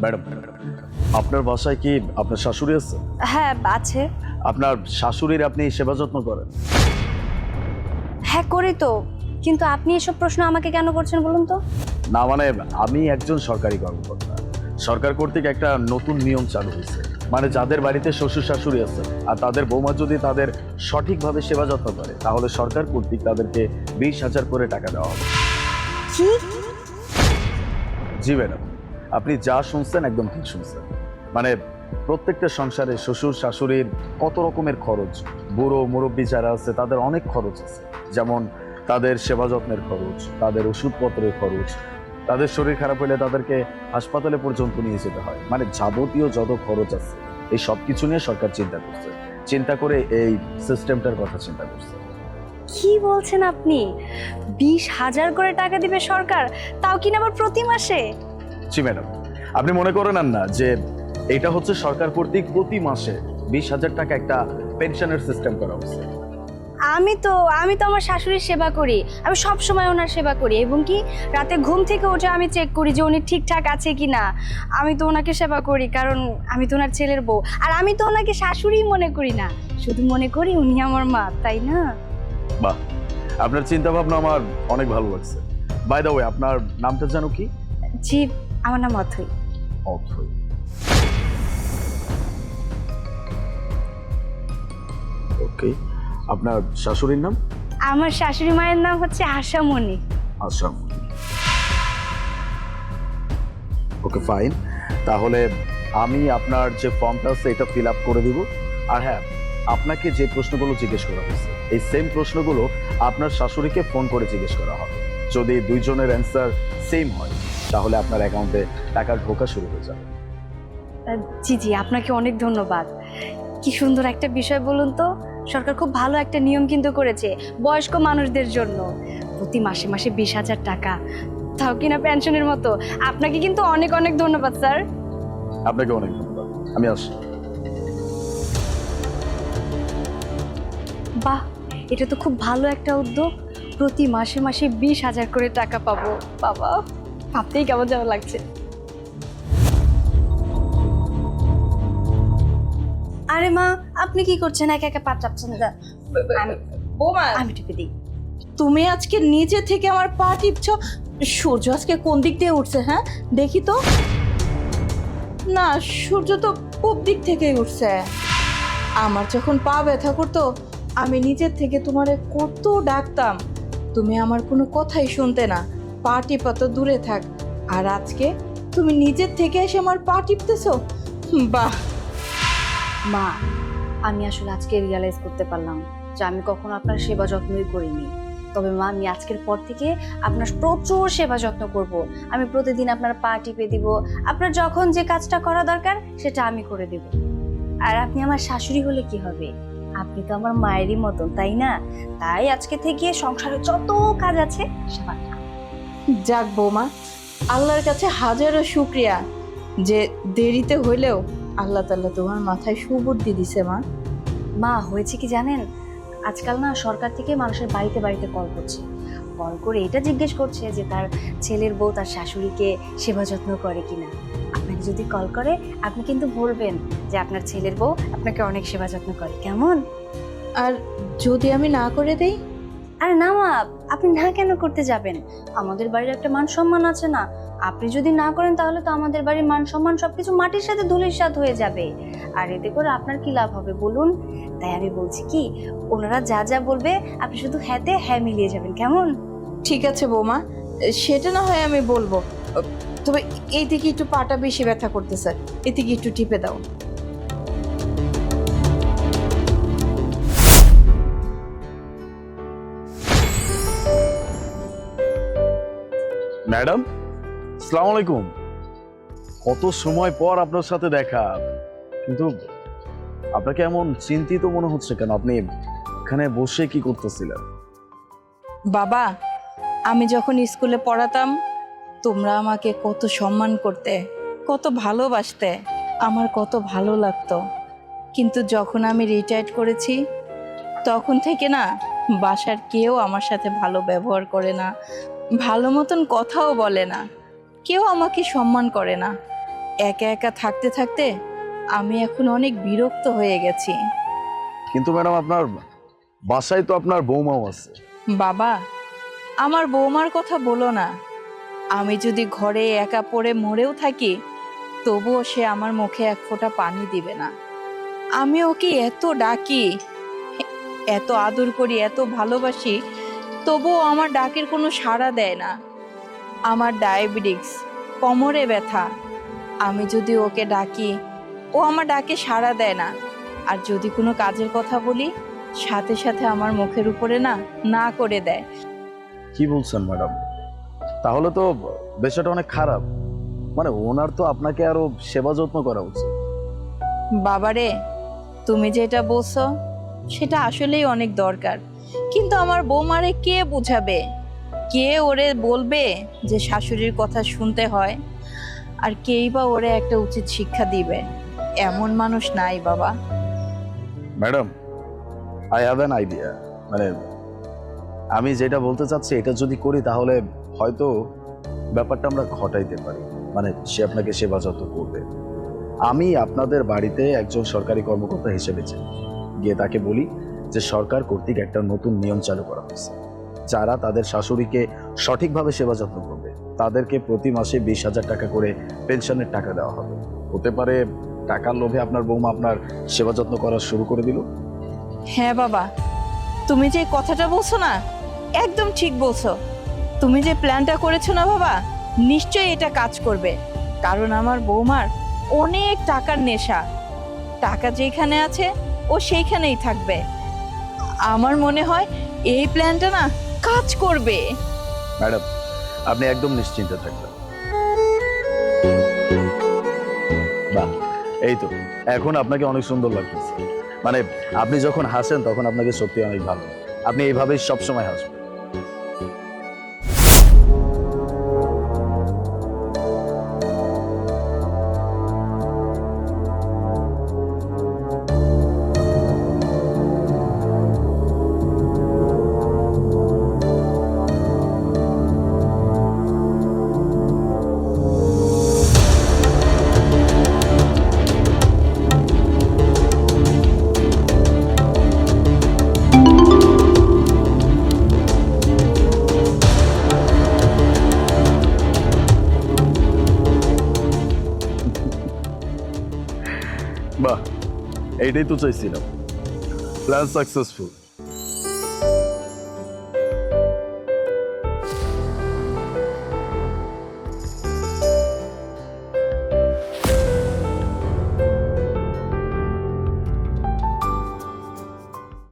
Madam আপনার বাসায় কি আপনার শাশুড়ি আছে? হ্যাঁ আছে। আপনার শাশুড়ির আপনি সেবা যত্ন করেন? হ্যাঁ করি তো। কিন্তু আপনি এসব প্রশ্ন আমাকে কেন করছেন বলুন তো? না মানে আমি একজন সরকারি কর্মকর্তা। সরকার কর্তৃক একটা নতুন নিয়ম চালু হয়েছে। মানে যাদের বাড়িতে শ্বশুর শাশুড়ি আছে আর তাদের বৌমা যদি তাদের সঠিকভাবে সেবা যত্ন করে তাহলে সরকার কর্তৃক তাদেরকে বিশ হাজার করে টাকা দেওয়া হবে। জি ম্যাডাম। আপনি যা শুনছেন একদম ঠিক শুনছেন। মানে প্রত্যেকটা সংসারে শ্বশুর, শাশুড়ির কত রকমের খরচ। বুড়ো, মুরব্বী যারা আছে, তাদের অনেক খরচ আছে। যেমন তাদের সেবা যত্নের খরচ, তাদের ওষুধপত্রের খরচ, তাদের শরীর খারাপ হলে তাদেরকে হাসপাতালে পর্যন্ত নিয়ে যেতে হয়। মানে যাবতীয় যত খরচ আছে, এই সব কিছু নিয়ে সরকার চিন্তা করছে। চিন্তা করে এই সিস্টেমটার কথা চিন্তা করছে। কি বলছেন আপনি? বিশ হাজার করে টাকা দিবে সরকার, তাও কিনা আবার প্রতি মাসে? জি ম্যাডাম। আপনি মনে করেন না যে এটা হচ্ছে সরকার কর্তৃক প্রতি মাসে বিশ হাজার টাকা একটা পেনশনের সিস্টেম করা হচ্ছে? আমি তো আমি তো আমার শাশুড়ির সেবা করি। আমি সব সময় ওনার সেবা করি এবং কি রাতে ঘুম থেকে উঠে আমি চেক করি যে উনি ঠিকঠাক আছে কি না আমি তো ওনাকে সেবা করি কারণ আমি তো ওনার ছেলের বউ। আর আমি তো ওনাকে শাশুড়ি মনে করি না। শুধু মনে করি উনি আমার মা তাই না? বাহ! আপনার চিন্তা ভাবনা আমার অনেক ভালো লাগছে। বাই দ্য ওয়ে আপনার নামটা জানো কি? জি আমার নাম অথই অথৈ। ওকে আপনার শাশুড়ির নাম? আমার শাশুড়ি মায়ের নাম হচ্ছে আশামণি। আসাম ওকে ফাইন তাহলে আমি আপনার যে ফর্মটা আছে এটা ফিল আপ করে দিব। আর হ্যাঁ আপনাকে যে প্রশ্নগুলো জিজ্ঞেস করা হয়েছে এই সেম প্রশ্নগুলো আপনার শাশুড়িকে ফোন করে জিজ্ঞেস করা হবে। যদি দুইজনের অ্যান্সার সেম হয় তাহলে আপনার অ্যাকাউন্টে টাকা ঢোকা শুরু হয়ে যাবে। জি জি আপনাকে অনেক ধন্যবাদ। কি সুন্দর একটা বিষয় বলুন তো সরকার খুব ভালো একটা নিয়ম কিন্তু করেছে বয়স্ক মানুষদের জন্য। প্রতি মাসে মাসে বিশ হাজার টাকা। তাও কিনা পেনশনের মতো। আপনাকে কিন্তু অনেক অনেক ধন্যবাদ স্যার। আপনাকে অনেক ধন্যবাদ। আমি আসি বাহ এটা তো খুব ভালো একটা উদ্যোগ। প্রতি মাসে মাসে বিশ হাজার করে টাকা পাবো। বাবা। ভাবতেই কেমন যেন লাগছে। আরে মা আপনি কি করছেন? একা একা পা চাপছেন না? বোমা। আমি টিপে দিই। তুমি আজকে নিজে থেকে আমার পা টিপছ? সূর্য আজকে কোন দিক দিয়ে উঠছে হ্যাঁ? দেখি তো। না সূর্য তো পূব দিক থেকেই উঠছে। আমার যখন পা ব্যথা করতো আমি নিজের থেকে তোমারে কত ডাকতাম। তুমি আমার কোনো কথাই শুনতে না। পা টিপা দূরে থাক। আর আজকে তুমি নিজের থেকে এসে আমার পা টিপতেছো? বাহ! মা, আমি আসলে আজকে রিয়ালাইজ করতে পারলাম যে আমি কখনো আপনার সেবা যত্নই করিনি। তবে মা, আমি আজকের পর থেকে আপনার প্রচুর সেবা যত্ন করব। আমি প্রতিদিন আপনার পা টিপে দিব। আপনার যখন যে কাজটা করা দরকার, সেটা আমি করে দেব। আর আপনি আমার শাশুড়ি হলে কি হবে? আপনি তো আমার মায়েরই মতন, তাই না? তাই আজকে থেকে সংসারে যত কাজ আছে, সেবা যাক বৌমা আল্লাহর কাছে হাজারো শুক্রিয়া যে দেরিতে হইলেও আল্লাহ তাল্লাহ তোমার মাথায় সুবুদ্ধি দিছে মা। মা হয়েছে কি জানেন? আজকাল না সরকার থেকে মানুষের বাড়িতে বাড়িতে কল করছে। কল করে এটা জিজ্ঞেস করছে যে তার ছেলের বউ তার শাশুড়িকে সেবা যত্ন করে কিনা। আপনাকে যদি কল করে আপনি কিন্তু বলবেন যে আপনার ছেলের বউ আপনাকে অনেক সেবা যত্ন করে। কেমন? আর যদি আমি না করে দেই? আর না মা আপনি না কেন করতে যাবেন? আমাদের বাড়ির একটা মান সম্মান আছে না। আপনি যদি না করেন তাহলে তো আমাদের বাড়ির মান সম্মান সবকিছু মাটির সাথে ধুলির সাথ হয়ে যাবে। আর এতে করে আপনার কি লাভ হবে বলুন? তাই আমি বলছি কি, ওনারা যা যা বলবে, আপনি শুধু হ্যাঁতে হ্যাঁ মিলিয়ে যাবেন, কেমন? ঠিক আছে বৌমা, সেটা না হয় আমি বলব। তবে এই দিকে একটু পাটা বেশি ব্যথা করতেছে, এদিকে একটু টিপে দাও। ম্যাডাম? সালাম আলাইকুম। কত সময় পর আপনার সাথে দেখা। কিন্তু আপনাকে এমন চিন্তিত মনে হচ্ছে কেন? আপনি এখানে বসে কি করতেছিলেন? বাবা আমি যখন স্কুলে পড়াতাম তোমরা আমাকে কত সম্মান করতে কত ভালোবাসতে আমার কত ভালো লাগতো। কিন্তু যখন আমি রিটায়ার্ড করেছি তখন থেকে না বাসার কেউ আমার সাথে ভালো ব্যবহার করে না। ভালো মতন কথাও বলে না। কেউ আমাকে সম্মান করে না। একা একা থাকতে থাকতে আমি এখন অনেক বিরক্ত হয়ে গেছি। কিন্তু ম্যাডাম আপনার বাসায় তো আপনার বৌমাও আছে। বাবা আমার বৌমার কথা বলো না। আমি যদি ঘরে একা পড়ে মরেও থাকি তবুও সে আমার মুখে এক ফোঁটা পানি দিবে না। আমি ওকে এত ডাকি এত আদর করি এত ভালোবাসি তবুও আমার ডাকের কোনো সাড়া দেয় না। আমার ডায়াবেটিক্স কোমরে ব্যথা। আমি যদি ওকে ডাকি ও আমার ডাকে সাড়া দেয় না। আর যদি কোনো কাজের কথা বলি সাথে সাথে আমার মুখের উপরে না না করে দেয়। কি বলছেন ম্যাডাম? তাহলে তো বিষয়টা অনেক খারাপ। মানে ওনার তো আপনাকে আরও সেবা যত্ন করা উচিত। বাবারে তুমি যেটা বলছো সেটা আসলেই অনেক দরকার। কিন্তু আমার বৌমারে কে বুঝাবে? কে ওরে বলবে যে শাশুড়ির কথা শুনতে হয়? আর কেই বা ওরে একটা উচিত শিক্ষা দিবে? এমন মানুষ নাই, বাবা। Madam I have an idea মানে আমি যেটা বলতে চাচ্ছি, এটা যদি করি, তাহলে হয়তো ব্যাপারটা আমরা ঘটাইতে পারি। মানে সে আপনাকে সেবা যত্ন করবে। আমি আপনাদের বাড়িতে একজন সরকারি কর্মকর্তা হিসেবে চাই গিয়ে তাকে বলি যে সরকার কর্তৃক একটা নতুন নিয়ম চালু করা হয়েছে, যারা তাদের শাশুড়িকে সঠিকভাবে সেবা যত্ন করবে, তাদেরকে প্রতি মাসে বিশ হাজার টাকা করে পেনশনের টাকা দেওয়া হবে। হতে পারে টাকার লোভে আপনার বৌমা আপনার সেবা যত্ন করা শুরু করে দিল। হ্যাঁ বাবা, তুমি যে কথাটা বলছো না, একদম ঠিক বলছো। তুমি যে প্ল্যানটা করেছ না বাবা, নিশ্চয়ই এটা কাজ করবে, কারণ আমার বৌমার অনেক টাকার নেশা। টাকা যেখানে আছে, ও সেইখানেই থাকবে। আমার মনে হয় এই প্ল্যানটা না কাজ করবে। ম্যাডাম, আপনি একদম নিশ্চিন্ত থাকবেন। বাহ, এই তো, এখন আপনাকে অনেক সুন্দর লাগছে মানে আপনি যখন হাসেন তখন আপনাকে সত্যি অনেক ভালো আপনি এইভাবেই সবসময় হাসবেন। বাহ এইটাই তো চাইছিলাম। Plan successful